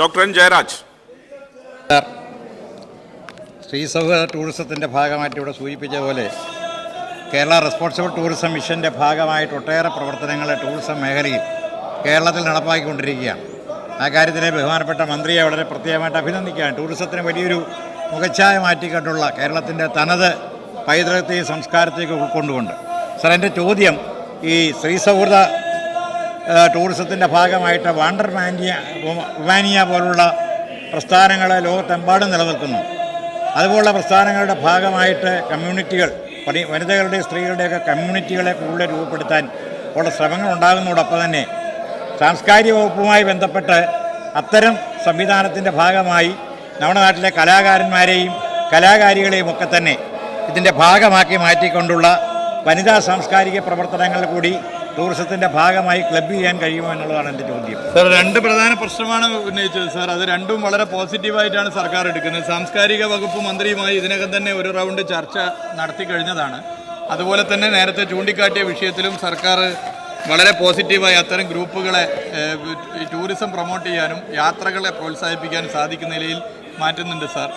Doctor N Jayaraj. Shri സൗഹൃദ ടൂറിസത്തിന്റെ ഭാഗമായിട്ട് ഇവിടെ സൂചിപ്പിച്ച പോലെ കേരള റെസ്പോൺസിബിൾ ടൂറിസം മിഷന്റെ ഭാഗമായിട്ട് ഒട്ടേറെ പ്രവർത്തനങ്ങൾ ടൂറിസം മേഖലയിൽ കേരളത്തിൽ നടപ്പാക്കിക്കൊണ്ടിരിക്കുകയാണ്. ആ കാര്യത്തിലെ ബഹുമാനപ്പെട്ട മന്ത്രിയെ വളരെ പ്രത്യേകമായിട്ട് അഭിനന്ദിക്കുകയാണ്. ടൂറിസത്തിന് വലിയൊരു മുഖച്ഛായ മാറ്റിക്കൊണ്ടുള്ള കേരളത്തിന്റെ തനത് പൈതൃകത്തെയും സംസ്കാരത്തെയൊക്കെ ഉൾക്കൊണ്ടുകൊണ്ട്. സാർ എന്റെ ചോദ്യം ഈ സ്ത്രീ സൗഹൃദ ടൂറിസത്തിന്റെ ഭാഗമായിട്ട് വാണ്ടർ മാനിയ വുമാനിയ പോലുള്ള പ്രസ്ഥാനങ്ങൾ ലോകത്തെമ്പാടും നിലനിൽക്കുന്നു. അതുപോലുള്ള പ്രസ്ഥാനങ്ങളുടെ ഭാഗമായിട്ട് കമ്മ്യൂണിറ്റികൾ പണി വനിതകളുടെയും സ്ത്രീകളുടെയൊക്കെ കമ്മ്യൂണിറ്റികളെ കൂടുതൽ രൂപപ്പെടുത്താൻ ഉള്ള ശ്രമങ്ങൾ ഉണ്ടാകുന്നതോടൊപ്പം തന്നെ സാംസ്കാരിക വകുപ്പുമായി ബന്ധപ്പെട്ട് അത്തരം സംവിധാനത്തിന്റെ ഭാഗമായി നമ്മുടെ നാട്ടിലെ കലാകാരന്മാരെയും കലാകാരികളെയും ഒക്കെ തന്നെ ഇതിന്റെ ഭാഗമാക്കി മാറ്റിക്കൊണ്ടുള്ള വനിതാ സാംസ്കാരിക പ്രവർത്തനങ്ങൾ കൂടി ടൂറിസത്തിന്റെ ഭാഗമായി ക്ലബ് ചെയ്യാൻ കഴിയുമോ എന്നുള്ളതാണ് എന്റെ ചോദ്യം. സാർ രണ്ട് പ്രധാന പ്രശ്നമാണ് ഉന്നയിച്ചത്. സാർ അത് രണ്ടും വളരെ പോസിറ്റീവായിട്ടാണ് സർക്കാർ എടുക്കുന്നത്. സാംസ്കാരിക വകുപ്പ് മന്ത്രിയുമായി ഇതിനകം തന്നെ ഒരു റൗണ്ട് ചർച്ച നടത്തി കഴിഞ്ഞതാണ്. അതുപോലെ തന്നെ നേരത്തെ ചൂണ്ടിക്കാട്ടിയ വിഷയത്തിലും സർക്കാർ വളരെ പോസിറ്റീവായി അത്തരം ഗ്രൂപ്പുകളെ ടൂറിസം പ്രൊമോട്ട് ചെയ്യാനും യാത്രകളെ പ്രോത്സാഹിപ്പിക്കാനും സാധിക്കുന്ന നിലയിൽ മാറ്റുന്നുണ്ട് സാർ.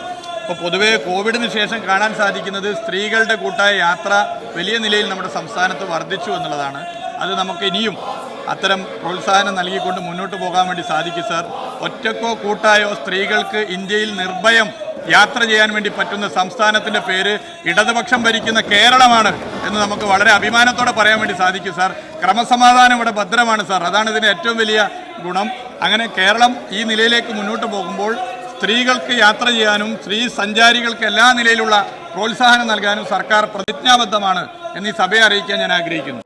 അപ്പോൾ പൊതുവേ കോവിഡിന് ശേഷം കാണാൻ സാധിക്കുന്നത് സ്ത്രീകളുടെ കൂട്ടായ യാത്ര വലിയ നിലയിൽ നമ്മുടെ സംസ്ഥാനത്ത് വർദ്ധിച്ചു എന്നുള്ളതാണ്. അത് നമുക്ക് ഇനിയും അത്തരം പ്രോത്സാഹനം നൽകിക്കൊണ്ട് മുന്നോട്ട് പോകാൻ വേണ്ടി സാധിക്കും സാർ. ഒറ്റക്കോ കൂട്ടായോ സ്ത്രീകൾക്ക് ഇന്ത്യയിൽ നിർഭയം യാത്ര ചെയ്യാൻ വേണ്ടി പറ്റുന്ന സംസ്ഥാനത്തിന്റെ പേര് ഇടതുപക്ഷം ഭരിക്കുന്ന കേരളമാണ് എന്ന് നമുക്ക് വളരെ അഭിമാനത്തോടെ പറയാൻ വേണ്ടി സാധിക്കും സാർ. ക്രമസമാധാനം ഇവിടെ ഭദ്രമാണ് സാർ. അതാണ് ഇതിന്റെ ഏറ്റവും വലിയ ഗുണം. അങ്ങനെ കേരളം ഈ നിലയിലേക്ക് മുന്നോട്ട് പോകുമ്പോൾ സ്ത്രീകൾക്ക് യാത്ര ചെയ്യാനും സ്ത്രീ സഞ്ചാരികൾക്ക് എല്ലാ നിലയിലുള്ള പ്രോത്സാഹനം നൽകാനും സർക്കാർ പ്രതിജ്ഞാബദ്ധമാണ് എന്നീ സഭയെ അറിയിക്കാൻ ഞാൻ ആഗ്രഹിക്കുന്നു.